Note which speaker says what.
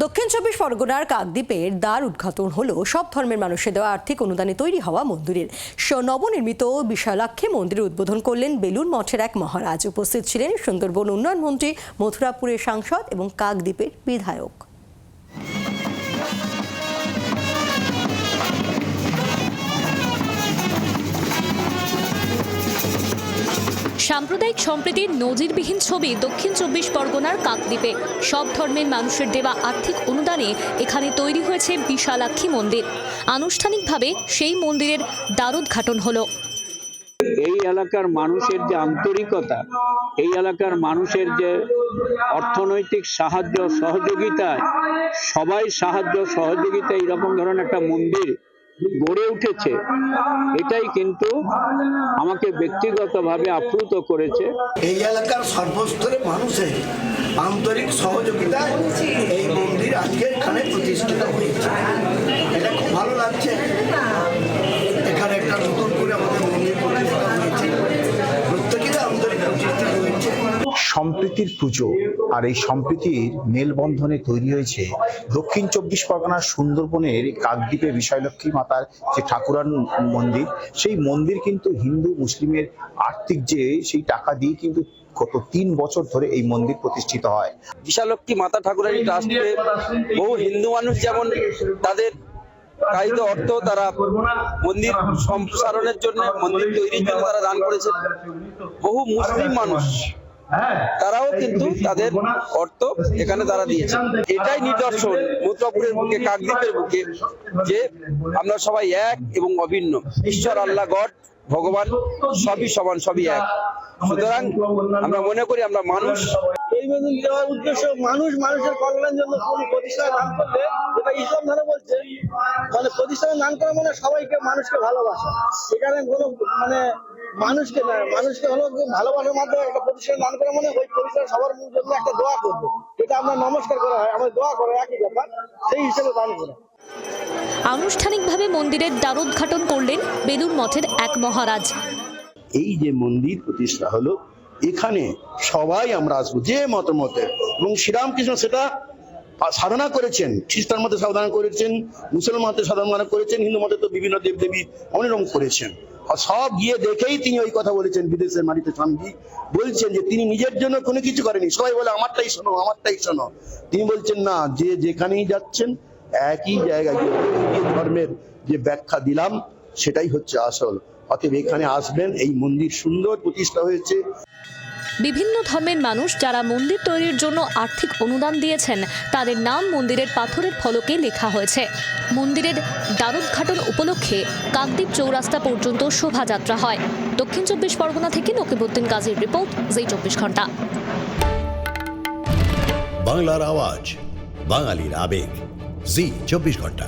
Speaker 1: দক্ষিণ চব্বিশ পরগনার কাকদ্বীপের দ্বার উদ্ঘাটন হলো। সব ধর্মের মানুষের দেওয়া আর্থিক অনুদানে তৈরি হওয়া মন্দিরের। নবনির্মিত বিশালাক্ষী মন্দিরের উদ্বোধন করলেন বেলুন মঠের এক মহারাজ। উপস্থিত ছিলেন সুন্দরবন উন্নয়ন মন্ত্রী, মথুরাপুরের সাংসদ এবং কাকদ্বীপের বিধায়ক।
Speaker 2: সাম্প্রদায়িক সম্প্রীতির নজিরবিহীন ছবি দক্ষিণ চব্বিশ পরগনার কাকদ্বীপে। সব ধর্মের মানুষের দেওয়া আর্থিক অনুদানে এখানে তৈরি হয়েছে বিশালাক্ষী মন্দির। আনুষ্ঠানিকভাবে সেই মন্দিরের দ্বারোদ্ঘাটন হলো।
Speaker 3: এই এলাকার মানুষের যে আন্তরিকতা, এই এলাকার মানুষের যে অর্থনৈতিক সাহায্য সহযোগিতায় সবাই সাহায্য সহযোগিতা, এইরকম ধরনের একটা মন্দির গড়ে উঠেছে, এটাই কিন্তু আমাকে ব্যক্তিগতভাবে আপ্লুত করেছে।
Speaker 4: এই এলাকার সর্বস্তরে মানুষের আন্তরিক সহযোগিতায় এই মন্দির আজকে এখানে প্রতিষ্ঠিত হয়েছে।
Speaker 5: সম্প্রীতির পুজো আর এই সম্প্রীতির মেলবন্ধনে তৈরি হয়েছে দক্ষিণ চব্বিশ পরগনার সুন্দরবনের কাকদ্বীপে বিশালক্ষী মাতার যে ঠাকুরান মন্দির, সেই মন্দির কিন্তু হিন্দু মুসলিমের আর্থিক যে সেই টাকা দিয়ে কিন্তু গত তিন বছর ধরে এই মন্দির প্রতিষ্ঠিত হয়।
Speaker 6: বিশালক্ষী মাতা ঠাকুরানী ট্রাস্টে বহু হিন্দু মানুষ যেমন তাদের অর্থ তারা মন্দির সম্প্রসারণের জন্য মন্দির তৈরির জন্য তারা দান করেছে বহু মুসলিম মানুষ তারাও কিন্তু তাদের অর্থ এখানে তারা দিয়েছেন এটাই নিদর্শন মুত্রাপুরের বুকে কাকদ্বীপের বুকে যে আমরা সবাই এক এবং অভিন্ন। ঈশ্বর আল্লাহ গড ভগবান সবই সমান সবই এক। সুতরাং আমরা মনে করি আমরা মানুষ।
Speaker 7: দেওয়ার উদ্দেশ্য মানুষ মানুষের কল্যাণের জন্য কোন প্রতিষ্ঠানে দান করলে যেটা ইসলাম ধর্ম বলছে মানে প্রতিষ্ঠানে দান করা মানে সবাইকে মানুষকে ভালোবাসা। সেখানে কোনো মানে মানুষকে না মানুষকে হলো যে ভালোবাসার মাধ্যমে একটা প্রতিষ্ঠানে দান করা মানে ওই প্রতিষ্ঠান সবার জন্য একটা দোয়া করবে। এটা আমরা নমস্কার করা হয় আমাদের দোয়া করে একই ব্যাপার সেই হিসেবে দান করা।
Speaker 2: আনুষ্ঠানিকভাবে মন্দিরের দ্বারোদ্ঘাটন করলেন বেলুন মঠের এক মহারাজ।
Speaker 8: এই যে মন্দির প্রতিষ্ঠা হলো এখানে সবাই আমরা আসব যে মতামতের। এবং শ্রীরামকৃষ্ণ সেটা সাধনা করেছেন, খ্রিস্টান মতে সাধনা করেছেন, মুসলমান মতে সাধনা করেছেন হিন্দু মতে তো বিভিন্ন দেব দেবী অনেরকম করেছেন। আর সব গিয়ে দেখেই তিনি ওই কথা বলেছেন, বিদেশের মাটিতে স্বামীজি বলছেন যে তিনি নিজের জন্য কোনো কিছু করেনি সবাই বলে, আমারটাই শোনো আমারটাই শোনো। তিনি বলছেন, না, যে যেখানেই যাচ্ছেন, একই জায়গায় গিয়ে গিয়ে ধর্মের যে ব্যাখ্যা দিলাম, সেটাই হচ্ছে আসল। অতএব এখানে আসবেন, এই মন্দির সুন্দর প্রতিষ্ঠা হয়েছে।
Speaker 2: বিভিন্ন ধর্মের মানুষ যারা মন্দির তৈরির জন্য আর্থিক অনুদান দিয়েছেন, তাদের নাম মন্দিরের পাথরের ফলকে লেখা হয়েছে। মন্দিরের দ্বারোদ্ঘাটন উপলক্ষে কাকদ্বীপ চৌরাস্তা পর্যন্ত শোভাযাত্রা হয়। দক্ষিণ চব্বিশ পরগনা থেকে নকিবুদ্দিন গাজীর রিপোর্ট জি চব্বিশ ঘণ্টা।
Speaker 9: বাংলার আওয়াজ, বাঙালির আবেগ জি চব্বিশ ঘণ্টা।